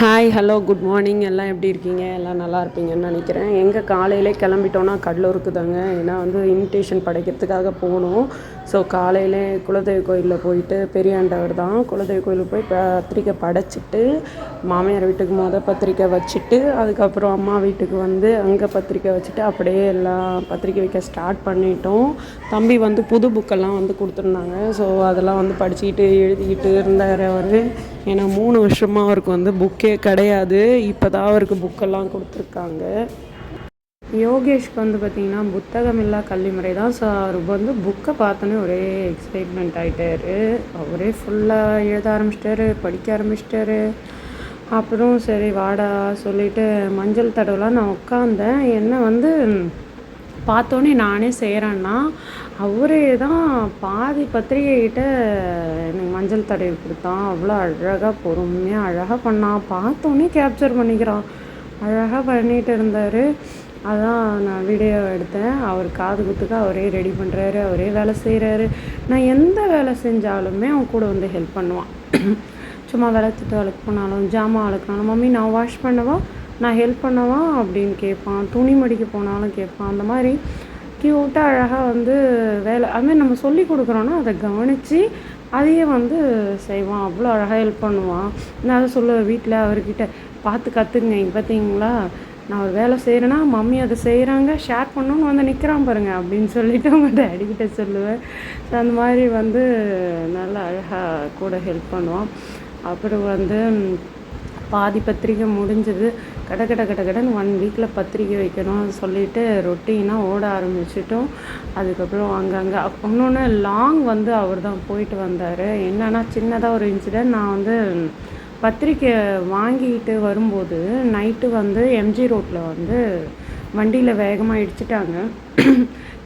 Hi hello good morning எல்லாம் எப்படி இருக்கீங்க? எல்லாம் நல்லா இருப்பீங்கன்னு நினைக்கிறேன். எங்கே காலையிலே கிளம்பிட்டோன்னா கடலூருக்கு தாங்க ஏன்னா வந்து இன்விடேஷன் படைக்கிறதுக்காக போகணும் ஸோ காலையிலே குலதெய்வ கோயிலில் போயிட்டு பெரியாண்டவர் தான். குலதெய்வ கோயிலுக்கு போய் பத்திரிக்கை படைச்சிட்டு மாமியார் வீட்டுக்கு மொதல் பத்திரிக்கை வச்சுட்டு அதுக்கப்புறம் அம்மா வீட்டுக்கு வந்து அங்கே பத்திரிக்கை வச்சுட்டு அப்படியே எல்லாம் பத்திரிக்கை வைக்க ஸ்டார்ட் பண்ணிட்டோம். தம்பி வந்து புது புக்கெல்லாம் வந்து கொடுத்துருந்தாங்க. ஸோ அதெல்லாம் வந்து படிச்சுக்கிட்டு எழுதிக்கிட்டு இருந்தார் அவர். ஏன்னா மூணு வருஷமாக அவருக்கு வந்து புக்கே கிடையாது. இப்போ தான் அவருக்கு புக்கெல்லாம் கொடுத்துருக்காங்க. யோகேஷ்க்கு வந்து பார்த்திங்கன்னா புத்தகம் இல்லா கல்விமுறை தான் ஸோ அவர் வந்து புக்கை பார்த்தோன்னே ஒரே எக்ஸைட்மெண்ட் ஆகிட்டாரு அவரே ஃபுல்லாக எழுத ஆரம்பிச்சிட்டாரு படிக்க ஆரம்பிச்சிட்டாரு. அப்புறம் சரி வாடா சொல்லிட்டு மஞ்சள் தடவைலாம் நான் உட்காந்தேன் என்ன வந்து பார்த்தோன்னே நானே செய்கிறேன்னா அவரே தான் பாதி பத்திரிகைகிட்ட எனக்கு மஞ்சள் தடவி கொடுத்தான். அவ்வளோ அழகாக பொறுமையாக அழகாக பண்ணான் பார்த்தோன்னே கேப்சர் பண்ணிக்கிறான். அழகாக பண்ணிகிட்டு இருந்தார். அதான் நான் வீடியோ எடுத்தேன். அவர் காது குத்துக்கு அவரே ரெடி பண்ணுறாரு அவரே வேலை செய்கிறாரு நான் எந்த வேலை செஞ்சாலுமே அவன் கூட வந்து ஹெல்ப் பண்ணுவான். சும்மா விளத்துட்டு வளர்க்க போனாலும் ஜாமான் வளர்க்கணும் மம்மி நான் வாஷ் பண்ணவா? நான் ஹெல்ப் பண்ணவா அப்படின்னு கேட்பான். துணி மடிக்க போனாலும் கேட்பான். அந்த மாதிரி க்யூட்டாக அழகாக வந்து வேலை அதுமாதிரி நம்ம சொல்லி கொடுக்குறோன்னா அதை கவனித்து அதையே வந்து செய்வான். அவ்வளோ அழகாக ஹெல்ப் பண்ணுவான். நான் அதை சொல்லுவேன் வீட்டில் அவர்கிட்ட பார்த்து கற்றுக்குங்க இங்கே பார்த்தீங்களா நான் ஒரு வேலை செய்கிறேன்னா மம்மி அதை செய்கிறாங்க ஷேர் பண்ணணும்னு வந்து நிற்கிறான் பாருங்க அப்படின்னு சொல்லிட்டு அவங்க டேடிக்கிட்ட சொல்லுவேன். ஸோ அந்த மாதிரி வந்து நல்லா அழகாக கூட ஹெல்ப் பண்ணுவான். அப்புறம் வந்து பாதி பத்திரிக்கை முடிஞ்சது. கட கட கட கடன்னு ஒன் வீக்கில் பத்திரிக்கை வைக்கணும் சொல்லிட்டு ரொட்டீனாக ஓட ஆரம்பிச்சிட்டோம். அதுக்கப்புறம் அங்கங்கே இன்னொன்று லாங் வந்து அவர் தான் போயிட்டு வந்தார். என்னென்னா சின்னதாக ஒரு இன்சிடென்ட் நான் வந்து பத்திரிக்கை வாங்கிட்டு வரும்போது நைட்டு வந்து எம்ஜி ரோட்டில் வந்து வண்டியில் வேகமாக இடிச்சிட்டாங்க.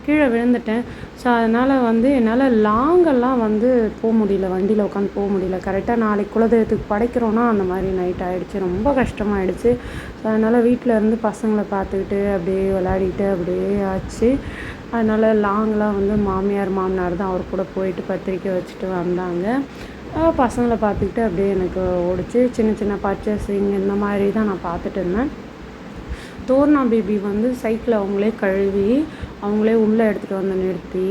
கீழே விழுந்துட்டேன். ஸோ அதனால் வந்து என்னால் லாங்கெல்லாம் வந்து போக முடியல வண்டியில் உட்காந்து போக முடியல. கரெக்டாக நாளைக்கு குலதெய்வத்துக்கு படைக்கிறோன்னா அந்த மாதிரி நைட் ஆகிடுச்சு ரொம்ப கஷ்டமாயிடுச்சு. ஸோ அதனால் வீட்டில் இருந்து பசங்களை பார்த்துக்கிட்டு அப்படியே விளையாடிட்டு அப்படியே ஆச்சு. அதனால் லாங்லாம் வந்து மாமியார் மாமனார் தான் அவர் கூட போயிட்டு பத்திரிக்கை வச்சுட்டு வந்தாங்க. பசங்களை பார்த்துக்கிட்டு அப்படியே எனக்கு ஓடிச்சு. சின்ன சின்ன பர்ச்சேசிங் இந்த மாதிரி தான் நான் பார்த்துட்டு இருந்தேன். தோர்ணா பேபி வந்து சைக்கிளை அவங்களே கழுவி அவங்களே உள்ளே எடுத்துகிட்டு வந்து நிறுத்தி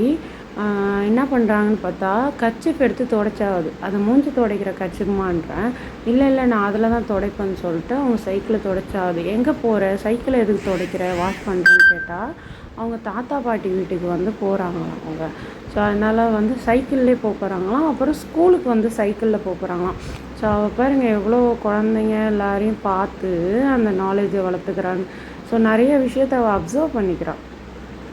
என்ன பண்ணுறாங்கன்னு பார்த்தா கச்சிப் எடுத்து துடைச்சாவது. அதை மூஞ்சி துடைக்கிற கச்சிப்புமான்றேன் இல்லை இல்லை நான் அதில் தான் துடைப்பேன்னு சொல்லிட்டு அவங்க சைக்கிளை துடைச்சாவது. எங்கே போகிற சைக்கிளை எதுக்கு துடைக்கிற? வாஷ் பண்ணுறேன்னு கேட்டால் அவங்க தாத்தா பாட்டி வீட்டுக்கு வந்து போகிறாங்களாம் அவங்க. ஸோ அதனால் வந்து சைக்கிள்லேயே போக போகிறாங்களாம் அப்புறம் ஸ்கூலுக்கு வந்து சைக்கிளில் போக போகிறாங்களாம் ஸோ அவள் பாருங்கள் எவ்வளோ குழந்தைங்க எல்லாரையும் பார்த்து அந்த நாலேஜை வளர்த்துக்கிறாங்க ஸோ நிறைய விஷயத்த அவள் அப்சர்வ் பண்ணிக்கிறான்.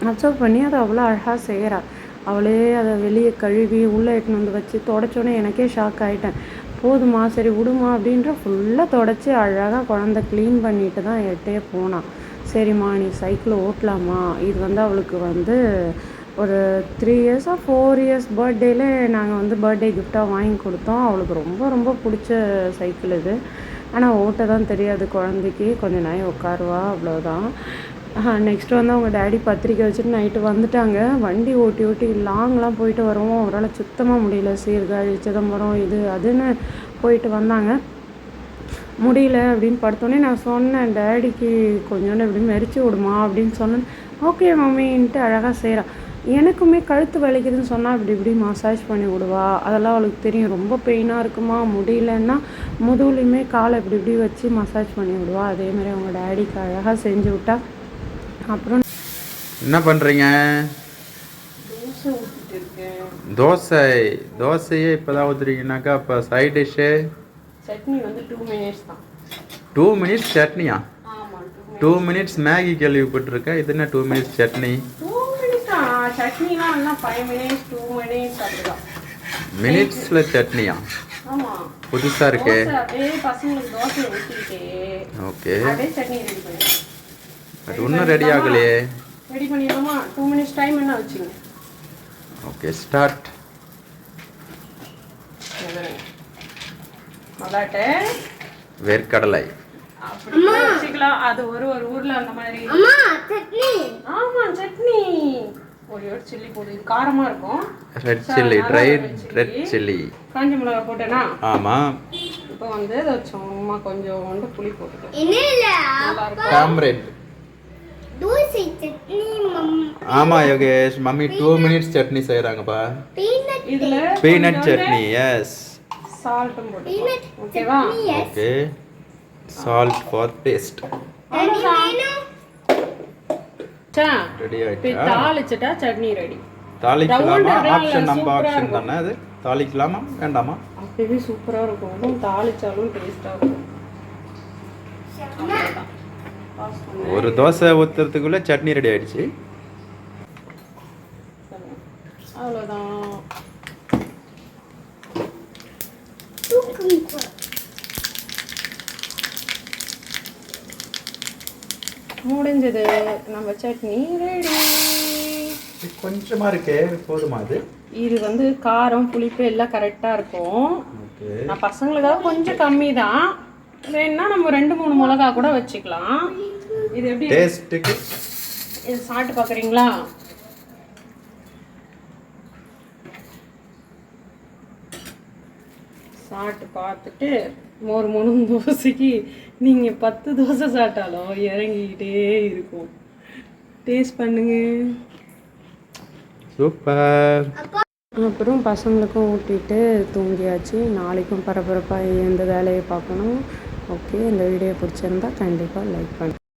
அப்சர்வ் பண்ணி அதை அவ்வளோ அழகாக செய்கிறாள் அவளே அதை வெளியே கழுவி உள்ளே எட்டுன்னு வந்து வச்சு தொடச்சோன்னே எனக்கே ஷாக் ஆகிட்டேன் போதுமா சரி விடுமா அப்படின்ற ஃபுல்லாக தொடச்சி அழகாக குழந்த க்ளீன் பண்ணிட்டு தான் எட்டே போனான் சரிம்மா நீ சைக்கிள் ஓட்டலாமா? இது வந்து அவளுக்கு வந்து ஒரு த்ரீ இயர்ஸாக ஃபோர் இயர்ஸ் பர்த்டேல நாங்கள் வந்து பர்த்டே கிஃப்டாக வாங்கி கொடுத்தோம். அவளுக்கு ரொம்ப ரொம்ப பிடிச்ச சைக்கிள் இது. ஆனால் ஓட்ட தான் தெரியாது குழந்தைக்கு. கொஞ்சம் நேரம் உட்காருவா அவ்வளோதான் நெக்ஸ்ட் வந்து அவங்க டேடி பத்திரிக்கை வச்சுட்டு நைட்டு வந்துட்டாங்க. வண்டி ஓட்டி ஓட்டி லாங்லாம் போயிட்டு வருவோம். அவரால் சுத்தமாக முடியல. சீர்காழி சிதம்பரம் இது அதுன்னு போயிட்டு வந்தாங்க. முடியல அப்படின்னு படுத்தோடனே நான் சொன்னேன் டேடிக்கு கொஞ்சோண்டு இப்படி மெரிச்சு விடுமா? அப்படின்னு சொன்னேன். ஓகே மம்மின்ட்டு அழகாக செய்கிறான் எனக்குமே கழுத்து வலிக்குதுன்னு சொன்னால் இப்படி இப்படி மசாஜ் பண்ணி விடுவா. அதெல்லாம் அவளுக்கு தெரியும். ரொம்ப பெயினாக இருக்குமா? முடியலன்னா முதுகுலையுமே காலை இப்படி இப்படி வச்சு மசாஜ் பண்ணி விடுவா. அதேமாதிரி அவங்க டேடிக்கு அழகாக செஞ்சு விட்டா. அப்புறம் என்ன பண்ணுறீங்க தோசை தோசையே இப்போ தான் ஊற்றுறீங்கனாக்கா அப்போ சைட் டிஷ்ஷு சட்னி வந்து டூ மினிட்ஸ் தான். டூ மினிட்ஸ் சட்னியா? டூ மினிட்ஸ் மேகி கேள்விப்பட்டிருக்கேன். இது என்ன டூ மினிட்ஸ் சட்னி? மினிட்ஸில் சட்னியா? புதுசாக இருக்கே. ஓகே அப்படியே சட்னி ரெடி பண்ணி அது இன்னும் ரெடி ஆகலையே. ரெடி பண்ணிடலாமா? டூ மினிட்ஸ் டைம் என்ன வச்சுங்க ஓகே ஸ்டார்ட் மல்லாட்டை. வேர்க்கடலை. வச்சுக்கலாம் அது ஒரு ஒரு ஊர்ல அந்த மாதிரி. ஆமா சட்னி. ஒரே ஒரு சில்லி போடு. இது காரமா இருக்கும். Red chilli dry red chilli காஞ்ச மிளகா போட்டேனா? ஆமாம் பசங்களுக்கும் வந்து சும்மா கொஞ்சோண்டு புளி போட்டுக்கலாம். என்ன இல்ல? நல்லா ஆமாம் Yogesh mummy two minutes chutney செய்கிறாங்கப்பா peanut இதுல பீனட் சட்னி எஸ் பீனட் ஓகேவா? Okay. Salt for taste ready ஆயிடுச்சா தாளிச்சிட்டா சட்னி ரெடி. தாளிக்கலாமா? ஆப்ஷன் நம்ம ஆப்ஷன். தானே அது? தாளிக்கலாமா? வேண்டாமா? அப்பவே சூப்பரா இருக்கும். தாளிச்சாலும் டேஸ்டா இருக்கும். ஒரு தோசை ஊற்றுறதுக்குள்ளே சட்னி ரெடி ஆயிடுச்சு. அவ்வளோதான் முடிஞ்சது. நம்ம சட்னி ரெடி. இது கொஞ்சமா இருக்கே போதுமா அது இது வந்து காரம் புளிப்பு எல்லாம் கரெக்டாக இருக்கும். நான் பசங்களுக்காக கொஞ்சம் கம்மி தான் வேணும்னா நம்ம ரெண்டு மூணு மிளகா கூட வச்சுக்கலாம். இது எப்படி? டேஸ்ட்டுக்கு. இது சாப்பிட்டு பார்க்குறீங்களா? சாப்பிட்டு பார்த்துட்டு மோர் மூணு தோசைக்கு நீங்கள் பத்து தோசை சாப்பிட்டாலும் இறங்கிக்கிட்டே இருக்கும். டேஸ்ட் பண்ணுங்க. சூப்பர். அப்புறம் பசங்களுக்கும் ஊட்டிட்டு தூங்கியாச்சு. நாளைக்கும் பரபரப்பாக எந்த வேலையை பார்க்கணும். ஓகே இந்த வீடியோ பிடிச்சிருந்தா கண்டிப்பாக லைக் பண்ணு.